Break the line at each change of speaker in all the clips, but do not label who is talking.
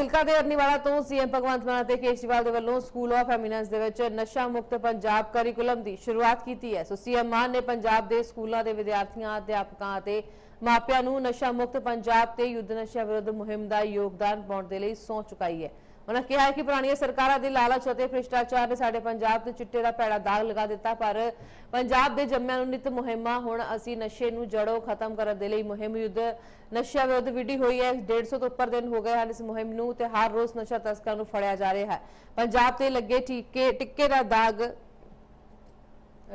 ਫਾਜ਼ਿਲਕਾ ਦੇ ਅਰਨੀਵਾਲਾ ਤੋਂ ਸੀਐਮ ਭਗਵੰਤ ਮਾਨ ਅਤੇ ਕੇਜਰੀਵਾਲ ਦੇ ਵੱਲੋਂ ਸਕੂਲ ਆਫ ਐਮੀਨੈਂਸ ਦੇ ਵਿੱਚ ਨਸ਼ਾ ਮੁਕਤ ਪੰਜਾਬ ਕਰਿਕੂਲਮ ਦੀ ਸ਼ੁਰੂਆਤ ਕੀਤੀ ਹੈ। ਸੋ ਸੀਐਮ ਮਾਨ ਨੇ ਪੰਜਾਬ ਦੇ ਸਕੂਲਾਂ ਦੇ ਵਿਦਿਆਰਥੀਆਂ, ਅਧਿਆਪਕਾਂ ਅਤੇ ਮਾਪਿਆਂ ਨੂੰ ਨਸ਼ਾ ਮੁਕਤ ਪੰਜਾਬ ਤੇ ਯੁੱਧ ਨਸ਼ਾ ਵਿਰੁੱਧ ਮੁਹਿੰਮ ਦਾ ਯੋਗਦਾਨ ਪਾਉਣ ਦੇ ਲਈ ਸਹੁੰ ਚੁਕਾਈ ਹੈ। ਉਹਨਾਂ ਕਿਹਾ ਕਿ ਪੁਰਾਣੀਆਂ ਸਰਕਾਰਾਂ ਦੇ ਲਾਲਚ ਅਤੇ ਭ੍ਰਿਸ਼ਟਾਚਾਰ ਨੇ ਸਾਡੇ ਪੰਜਾਬ ਤੇ ਚਿੱਟੇ ਦਾ ਪੈੜਾ ਦਾਗ ਲਗਾ ਦਿੱਤਾ, ਪਰ ਪੰਜਾਬ ਦੇ ਜੰਮਿਆਂ ਨੂੰ ਨਿਤ ਮੁਹਿੰਮਾਂ, ਹੁਣ ਅਸੀਂ ਨਸ਼ੇ ਨੂੰ ਜੜੋਂ ਖਤਮ ਕਰਨ ਦੇ ਲਈ ਮੁਹਿੰਮ ਯੁੱਧ ਨਸ਼ਾ ਵਿਰੁੱਧ ਵਿੱਢੀ ਹੋਈ ਹੈ 150 ਤੋਂ ਉੱਪਰ ਦਿਨ ਹੋ ਗਏ ਹਨ ਇਸ ਮੁਹਿੰਮ ਨੂੰ ਤੇ ਹਰ ਰੋਜ਼ ਨਸ਼ਾ ਤਸਕਰਾਂ ਨੂੰ ਫੜਿਆ ਜਾ ਰਿਹਾ ਹੈ। ਪੰਜਾਬ ਤੇ ਲੱਗੇ ਟੀਕੇ, ਟਿੱਕੇ ਦਾ ਦਾਗ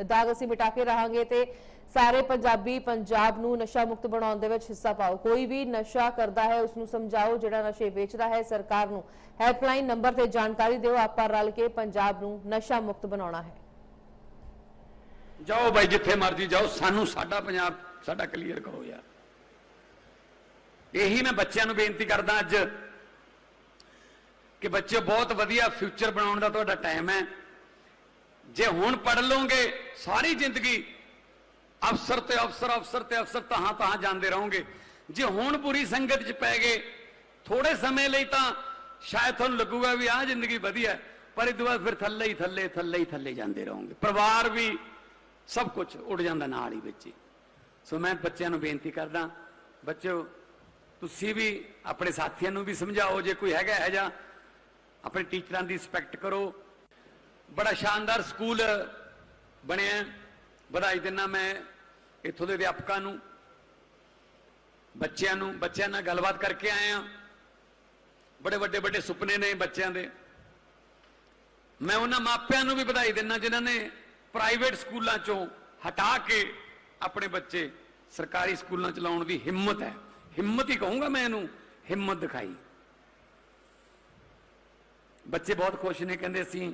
ਦਾਗ ਅਸੀਂ ਮਿਟਾ ਕੇ ਰਹਾਂਗੇ ਤੇ ਸਾਰੇ ਪੰਜਾਬੀ ਪੰਜਾਬ ਨੂੰ ਨਸ਼ਾ ਮੁਕਤ ਬਣਾਉਣ ਦੇ ਵਿੱਚ ਹਿੱਸਾ ਪਾਓ। ਕੋਈ ਵੀ ਨਸ਼ਾ ਕਰਦਾ ਹੈ ਉਸ ਨੂੰ ਸਮਝਾਓ, ਜਿਹੜਾ ਨਸ਼ੇ ਵੇਚਦਾ ਹੈ, ਸਰਕਾਰ ਨੂੰ ਹੈਲਪਲਾਈਨ ਨੰਬਰ ਤੇ ਜਾਣਕਾਰੀ ਦਿਓ। ਆਪਾਂ ਰਲ ਕੇ ਪੰਜਾਬ ਨੂੰ ਨਸ਼ਾ ਮੁਕਤ ਬਣਾਉਣਾ ਹੈ।
ਜਾਓ ਬਾਈ, ਜਿੱਥੇ ਮਰਜ਼ੀ ਜਾਓ। ਸਾਨੂੰ ਸਾਡਾ ਪੰਜਾਬ, ਸਾਡਾ ਕਲੀਅਰ ਕਰੋ ਯਾਰ। ਇਹੀ ਮੈਂ ਬੱਚਿਆਂ ਨੂੰ ਬੇਨਤੀ ਕਰਦਾ ਅੱਜ ਕਿ ਬੱਚੇ ਬਹੁਤ ਵਧੀਆ ਫਿਊਚਰ ਬਣਾਉਣ ਦਾ ਤੁਹਾਡਾ ਟਾਈਮ ਹੈ। ਜੇ ਹੁਣ ਪੜ ਲਓਗੇ ਸਾਰੀ ਜ਼ਿੰਦਗੀ, ਅਫਸਰ ਤੇ ਅਫਸਰ ਅਫਸਰ ਤੇ ਅਫਸਰ ਤਹਾਂ ਤਹਾਂ ਜਾਂਦੇ ਰਹੋਗੇ। ਜੇ ਹੁਣ ਪੂਰੀ ਸੰਗਤ 'ਚ ਪੈ ਗਏ, ਥੋੜੇ ਸਮੇਂ ਲਈ ਤਾਂ ਸ਼ਾਇਦ ਤੁਹਾਨੂੰ ਲੱਗੂਗਾ ਵੀ ਆਹ ਜ਼ਿੰਦਗੀ ਵਧੀਆ ਪਰ ਇਹ ਤੋਂ ਬਾਅਦ ਫਿਰ ਥੱਲੇ ਹੀ ਥੱਲੇ ਥੱਲੇ ਹੀ ਥੱਲੇ ਜਾਂਦੇ ਰਹੋਗੇ। ਪਰਿਵਾਰ ਵੀ ਸਭ ਕੁਝ ਉੱਡ ਜਾਂਦਾ ਨਾਲ ਹੀ ਵਿੱਚ ਹੀ। ਸੋ ਮੈਂ ਬੱਚਿਆਂ ਨੂੰ ਬੇਨਤੀ ਕਰਦਾ, ਬੱਚਿਓ, ਤੁਸੀਂ ਵੀ ਆਪਣੇ ਸਾਥੀਆਂ ਨੂੰ ਵੀ ਸਮਝਾਓ, ਜੇ ਕੋਈ ਹੈਗਾ ਹੈ ਜਾਂ ਆਪਣੇ ਟੀਚਰਾਂ ਦੀ ਰਿਸਪੈਕਟ ਕਰੋ। ਬੜਾ ਸ਼ਾਨਦਾਰ ਸਕੂਲ ਬਣਿਆ ਵਧਾਈ ਦਿੰਦਾ ਮੈਂ ਇੱਥੋਂ ਦੇ ਅਧਿਆਪਕਾਂ ਨੂੰ, ਬੱਚਿਆਂ ਨੂੰ, ਬੱਚਿਆਂ ਨਾਲ ਗੱਲਬਾਤ ਕਰਕੇ ਆਏ ਆ ਬੜੇ ਵੱਡੇ ਵੱਡੇ ਸੁਪਨੇ ਨੇ ਬੱਚਿਆਂ ਦੇ। ਮੈਂ ਉਹਨਾਂ ਮਾਪਿਆਂ ਨੂੰ ਵੀ ਵਧਾਈ ਦਿੰਦਾ ਜਿਨ੍ਹਾਂ ਨੇ ਪ੍ਰਾਈਵੇਟ ਸਕੂਲਾਂ ਚੋਂ ਹਟਾ ਕੇ ਆਪਣੇ ਬੱਚੇ ਸਰਕਾਰੀ ਸਕੂਲਾਂ ਚ ਲਾਉਣ ਦੀ ਹਿੰਮਤ ਹੈ। ਹਿੰਮਤ ਹੀ ਕਹੂੰਗਾ ਮੈਂ ਇਹਨੂੰ, ਹਿੰਮਤ ਦਿਖਾਈ। ਬੱਚੇ ਬਹੁਤ ਖੁਸ਼ ਨੇ, ਕਹਿੰਦੇ ਅਸੀਂ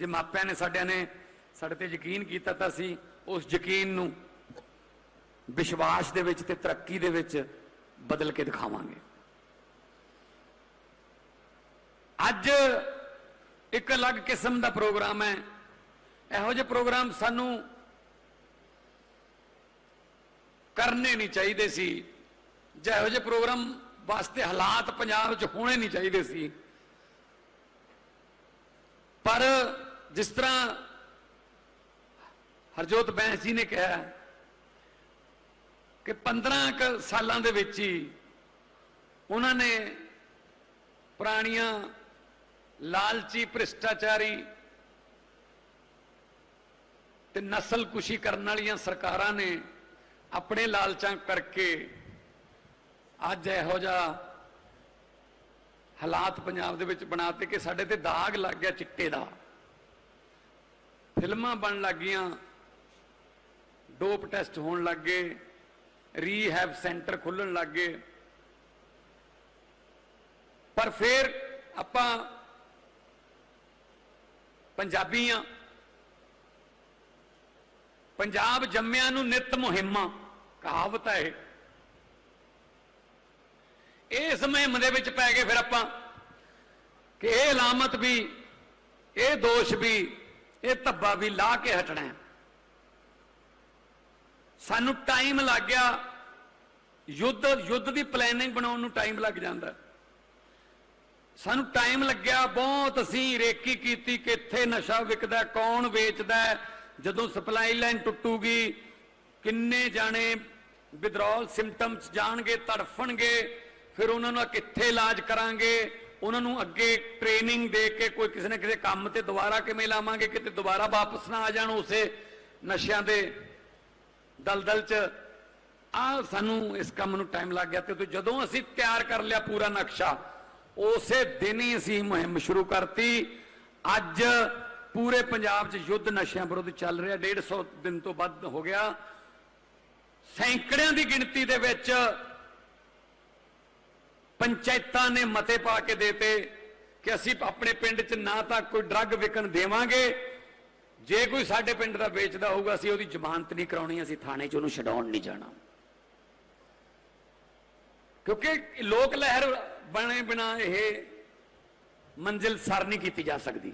ਜੇ ਮਾਪਿਆਂ ਨੇ ਸਾਡਿਆਂ ਨੇ ਸਾਡੇ ਤੇ ਯਕੀਨ ਕੀਤਾ ਤਾਂ ਅਸੀਂ ਉਸ ਯਕੀਨ ਨੂੰ ਵਿਸ਼ਵਾਸ ਦੇ ਵਿੱਚ ਤੇ ਤਰੱਕੀ ਦੇ ਵਿੱਚ ਬਦਲ ਕੇ ਦਿਖਾਵਾਂਗੇ। ਅੱਜ ਇੱਕ ਅਲੱਗ ਕਿਸਮ ਦਾ ਪ੍ਰੋਗਰਾਮ ਹੈ। ਇਹੋ ਜਿਹੇ ਪ੍ਰੋਗਰਾਮ ਸਾਨੂੰ ਕਰਨੇ ਨਹੀਂ ਚਾਹੀਦੇ ਸੀ ਜਾਂ ਇਹੋ ਜਿਹੇ ਪ੍ਰੋਗਰਾਮ ਵਾਸਤੇ ਹਾਲਾਤ ਪੰਜਾਬ 'ਚ ਹੋਣੇ ਨਹੀਂ ਚਾਹੀਦੇ ਸੀ। ਪਰ ਜਿਸ ਤਰ੍ਹਾਂ ਹਰਜੋਤ ਬੈਂਸ ਜੀ ਨੇ ਕਿਹਾ ਕਿ 15 ਕੁ ਸਾਲਾਂ ਦੇ ਵਿੱਚ ਹੀ ਉਹਨਾਂ ਨੇ ਪੁਰਾਣੀਆਂ ਲਾਲਚੀ, ਭ੍ਰਿਸ਼ਟਾਚਾਰੀ ਤੇ ਨਸਲ ਕੁਸ਼ੀ ਕਰਨ ਵਾਲੀਆਂ ਸਰਕਾਰਾਂ ਨੇ ਆਪਣੇ ਲਾਲਚਾਂ ਕਰਕੇ ਅੱਜ ਇਹੋ ਜਿਹਾ ਹਾਲਾਤ ਪੰਜਾਬ ਦੇ ਵਿੱਚ ਬਣਾਤੇ ਕਿ ਸਾਡੇ ਤੇ ਦਾਗ ਲੱਗ ਗਿਆ ਚਿੱਟੇ ਦਾ। ਫਿਲਮਾਂ ਬਣ ਲੱਗੀਆਂ ਡੋਪ ਟੈਸਟ ਹੋਣ ਲੱਗ ਗਏ। ਰੀਹੈਬ ਸੈਂਟਰ ਖੁੱਲਣ ਲੱਗ ਗਏ। ਪਰ ਫਿਰ ਆਪਾਂ ਪੰਜਾਬੀ ਆ ਪੰਜਾਬ ਜੰਮਿਆਂ ਨੂੰ ਨਿਤ ਮੁਹਿੰਮਾਂ, ਕਹਾਵਤ ਹੈ ਇਹ। ਇਸ ਮੁਹਿੰਮ ਦੇ ਵਿੱਚ ਪੈ ਗਏ ਫਿਰ ਆਪਾਂ ਕਿ ਇਹ ਅਲਾਮਤ ਵੀ, ਇਹ ਦੋਸ਼ ਵੀ ਇਹ ਧੱਬਾ ਵੀ ਲਾ ਕੇ ਹਟਣਾ ਹੈ। ਸਾਨੂੰ ਟਾਈਮ ਲੱਗ ਗਿਆ। ਯੁੱਧ ਯੁੱਧ ਦੀ ਪਲੈਨਿੰਗ ਬਣਾਉਣ ਨੂੰ ਟਾਈਮ ਲੱਗ ਜਾਂਦਾ। ਸਾਨੂੰ ਟਾਈਮ ਲੱਗਿਆ, ਬਹੁਤ ਅਸੀਂ ਰੇਕੀ ਕੀਤੀ, ਕਿੱਥੇ ਨਸ਼ਾ ਵਿਕਦਾ, ਕੌਣ ਵੇਚਦਾ, ਜਦੋਂ ਸਪਲਾਈ ਲਾਈਨ ਟੁੱਟੂਗੀ, ਕਿੰਨੇ ਜਾਣੇ ਵਿਦਰੋਲ ਸਿੰਪਟਮਸ ਜਾਣਗੇ, ਤੜਫਣਗੇ, ਫਿਰ ਉਹਨਾਂ ਨੂੰ ਕਿੱਥੇ ਇਲਾਜ ਕਰਾਂਗੇ ਉਹਨਾਂ ਨੂੰ ਅੱਗੇ ਟ੍ਰੇਨਿੰਗ ਦੇ ਕੇ ਕੋਈ ਕਿਸੇ ਨਾ ਕਿਸੇ ਕੰਮ ਤੇ ਦੁਬਾਰਾ ਕਿਵੇਂ ਲਾਵਾਂਗੇ, ਕਿਤੇ ਦੁਬਾਰਾ ਵਾਪਸ ਨਾ ਆ ਜਾਣ, ਉਸੇ ਨਸ਼ਿਆਂ ਦੇ ਦਲਦਲ ਚ। ਆ ਸਾਨੂੰ ਇਸ ਕੰਮ ਨੂੰ ਟਾਈਮ ਲੱਗ ਗਿਆ ਤੇ ਜਦੋਂ ਅਸੀਂ ਤਿਆਰ ਕਰ ਲਿਆ ਪੂਰਾ ਨਕਸ਼ਾ, ਉਸੇ ਦਿਨ ਹੀ ਅਸੀਂ ਮੁਹਿੰਮ ਸ਼ੁਰੂ ਕਰਤੀ। ਅੱਜ ਪੂਰੇ ਪੰਜਾਬ 'ਚ ਯੁੱਧ ਨਸ਼ਿਆਂ ਵਿਰੁੱਧ ਚੱਲ ਰਿਹਾ 150 ਦਿਨ ਤੋਂ ਵੱਧ ਹੋ ਗਿਆ। ਸੈਂਕੜਿਆਂ ਦੀ ਗਿਣਤੀ ਦੇ ਵਿੱਚ ਪੰਚਾਇਤਾਂ ਨੇ ਮਤੇ ਪਾ ਕੇ ਦੇਤੇ ਕਿ ਅਸੀਂ ਆਪਣੇ ਪਿੰਡ 'ਚ ਨਾ ਤਾਂ ਕੋਈ ਡਰੱਗ ਵਿਕਣ ਦੇਵਾਂਗੇ। ਜੇ ਕੋਈ ਸਾਡੇ ਪਿੰਡ ਦਾ ਵੇਚਦਾ ਹੋਊਗਾ, ਅਸੀਂ ਉਹਦੀ ਜ਼ਮਾਨਤ ਨਹੀਂ ਕਰਾਉਣੀ, ਅਸੀਂ ਥਾਣੇ 'ਚ ਉਹਨੂੰ ਛਡਾਉਣ ਨਹੀਂ ਜਾਣਾ। ਕਿਉਂਕਿ ਲੋਕ ਲਹਿਰ ਬਣੇ ਬਿਨਾ ਇਹ ਮੰਜ਼ਿਲ ਸਰ ਨਹੀਂ ਕੀਤੀ ਜਾ ਸਕਦੀ।